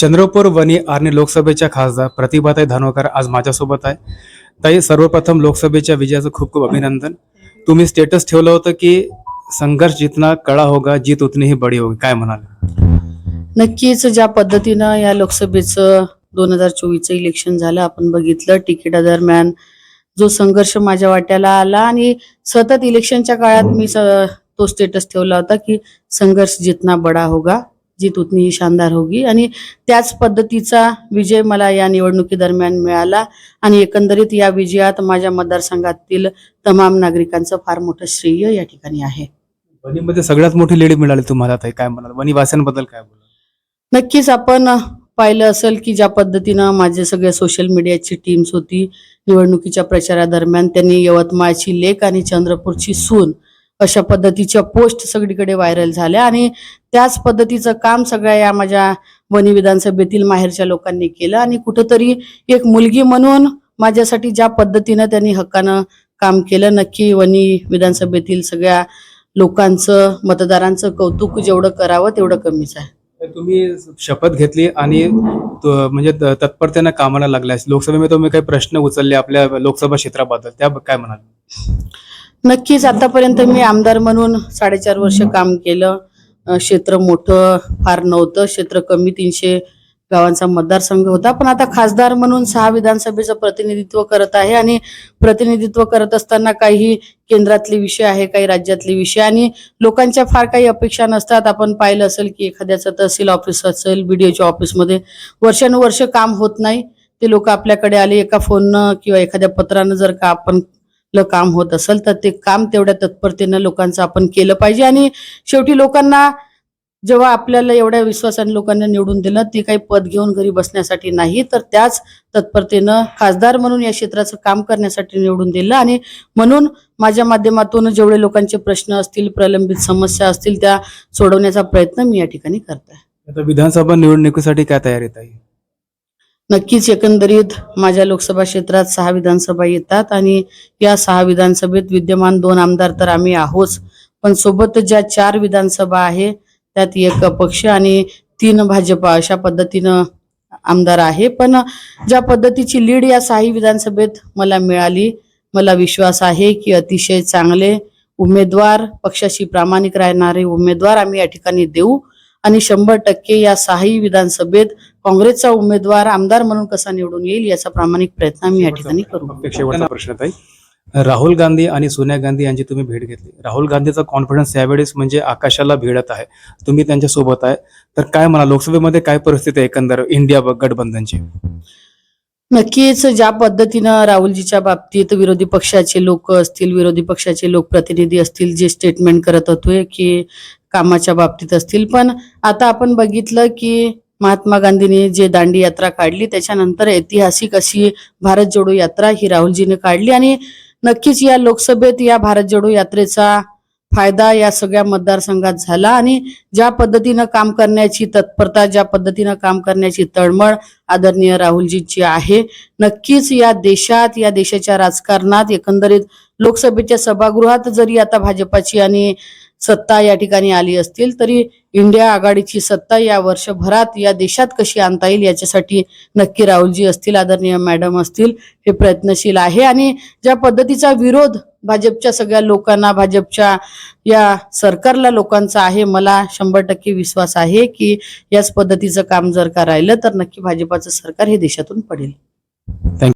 चंद्रपूर वनी आणि लोकसभेच्या खासदार प्रतिभाताई धानोकर आज माझ्यासोबत आहे. ताई सर्वप्रथम लोकसभेच्या विजयाचं खूप खूप अभिनंदन. तुम्ही स्टेटस ठेवलं होतं की संघर्ष जितना कळा होगा जीत उतनी ही बडी होगी. काय म्हणाल? नक्कीच ज्या पद्धतीनं या लोकसभेचं दोन हजार चोवीसचं इलेक्शन झालं आपण बघितलं तिकिटादरम्यान जो संघर्ष माझ्या वाट्याला आला आणि सतत इलेक्शनच्या काळात मी तो स्टेटस ठेवला होता की संघर्ष जितना बडा होगा जीत उतनी ही शानदार होगी. आणि त्याच पद्धतीचा विजय मला या निवडणुकीदरम्यान मिळाला. आणि एकंदरीत या विजयात माझ्या मतदारसंघातील तमाम नागरिकांचं फार मोठं श्रेय या ठिकाणी आहे. वनीमध्ये सगळ्यात मोठी लीड मिळाली तुम्हाला काय म्हणाल? वनीवासियांबद्दल काय बोला नक्कीच आपण पाहिलं असेल की ज्या पद्धतीनं माझे सगळे सोशल मीडियाची टीम्स होती निवडणुकीच्या प्रचारादरम्यान त्यांनी यवतमाळची लेक आणि चंद्रपूरची सून अशा पद्धतीच्या पोस्ट सगळीकडे व्हायरल झाल्या आणि त्याच पद्धतीचं काम सगळ्या या माझ्या वनी विधानसभेतील माहेरच्या लोकांनी केलं आणि कुठंतरी एक मुलगी म्हणून माझ्यासाठी ज्या पद्धतीनं त्यांनी हक्कानं काम केलं नक्की वनी विधानसभेतील सगळ्या लोकांचं मतदारांचं कौतुक जेवढं करावं तेवढं कमीच आहे. तुम्ही शपथ घेतली आणि म्हणजे तत्परतेनं कामाला लागलाय लोकसभेमध्ये तुम्ही काही प्रश्न उचलले आपल्या लोकसभा क्षेत्राबद्दल त्या काय म्हणाल? नक्कीच आतापर्यंत मी आमदार म्हणून साडेचार वर्ष काम केलं. क्षेत्र मोठं फार नव्हतं. क्षेत्र कमी तीनशे गावांचा मतदारसंघ होता. पण आता खासदार म्हणून सहा विधानसभेचं प्रतिनिधित्व करत आहे आणि प्रतिनिधित्व करत असताना काही केंद्रातले विषय आहे काही राज्यातले विषय आणि लोकांच्या फार काही अपेक्षा नसतात. आपण पाहिलं असेल की एखाद्याचं तहसील ऑफिस असेल बीडीओच्या ऑफिसमध्ये वर्षानुवर्ष काम होत नाही. ते लोक आपल्याकडे आले एका फोननं किंवा एखाद्या पत्रानं जर का आपण काम होत असेल तर ते काम तेवढ्या तत्परतेनं लोकांचं आपण केलं पाहिजे. आणि शेवटी लोकांना जेव्हा आपल्याला एवढ्या विश्वासाने लोकांना निवडून दिलं ते काही पद घेऊन घरी बसण्यासाठी नाही तर त्याच तत्परतेनं खासदार म्हणून या क्षेत्राचं काम करण्यासाठी निवडून दिलं. आणि म्हणून माझ्या माध्यमातून जेवढे लोकांचे प्रश्न असतील प्रलंबित समस्या असतील त्या सोडवण्याचा प्रयत्न मी या ठिकाणी करत आहे. आता विधानसभा निवडणुकीसाठी काय तयारीत आहे नक्कीच एकंदरीत माझ्या लोकसभा क्षेत्रात सहा विधानसभा येतात आणि या सहा विधानसभेत विद्यमान दोन आमदार तर आम्ही आहोत पण सोबत ज्या चार विधानसभा आहे त्यात एक पक्ष आणि तीन भाजपा अशा पद्धतीनं आमदार आहे. पण ज्या पद्धतीची लीड या सहाही विधानसभेत मला मिळाली मला विश्वास आहे की अतिशय चांगले उमेदवार पक्षाशी प्रामाणिक राहणारे उमेदवार आम्ही या ठिकाणी देऊ. आणि शंभर टक्के या सहाही विधानसभेत काँग्रेसचा उमेदवार आमदार म्हणून कसा निवडून येईल याचा प्रामाणिक प्रयत्न आम्ही या ठिकाणी करू. शेवटचा प्रश्न ताई. राहुल गांधी आणि सोनिया गांधी यांची तुम्ही भेट घेतली. राहुल गांधीचा कॉन्फिडन्स यावेळेस म्हणजे आकाशाला भिडत आहे. तुम्ही त्यांच्यासोबत आहे. तर काय म्हणा लोकसभेमध्ये काय परिस्थिती आहे एकंदर? इंडिया गठबंधनची. नक्कीच ज्या पद्धतीनं राहुलजीच्या बाबतीत विरोधी पक्षाचे लोक असतील विरोधी पक्षाचे लोकप्रतिनिधी असतील जे स्टेटमेंट करत होते की कामाच्या बाबतीत असतील. पण आता आपण बघितलं की महात्मा गांधींनी जे दांडी यात्रा काढली त्याच्यानंतर ऐतिहासिक अशी भारत जोडो यात्रा ही राहुलजीने काढली. आणि नक्कीच या लोकसभेत या भारत जोडो यात्रेचा फायदा या सगळ्या मतदारसंघात झाला. आणि ज्या पद्धतीनं काम करण्याची तत्परता ज्या पद्धतीनं काम करण्याची तळमळ आदरणीय राहुलजीची आहे नक्कीच या देशात या देशाच्या राजकारणात एकंदरीत लोकसभेच्या सभागृहात जरी आता भाजपाची आणि सत्ता या ठिकाणी आली असतील तरी इंडिया आघाडीची सत्ता या वर्षभरात या देशात कशी आणता येईल याच्यासाठी नक्की राहुलजी असतील आदरणीय मॅडम असतील हे प्रयत्नशील आहे. आणि ज्या पद्धतीचा विरोध भाजपच्या सगळ्या लोकांना भाजपच्या या सरकारला लोकांचा आहे मला शंभर टक्के विश्वास आहे की याच पद्धतीचं काम जर का राहिलं तर नक्की भाजपाचं सरकार हे देशातून पडेल.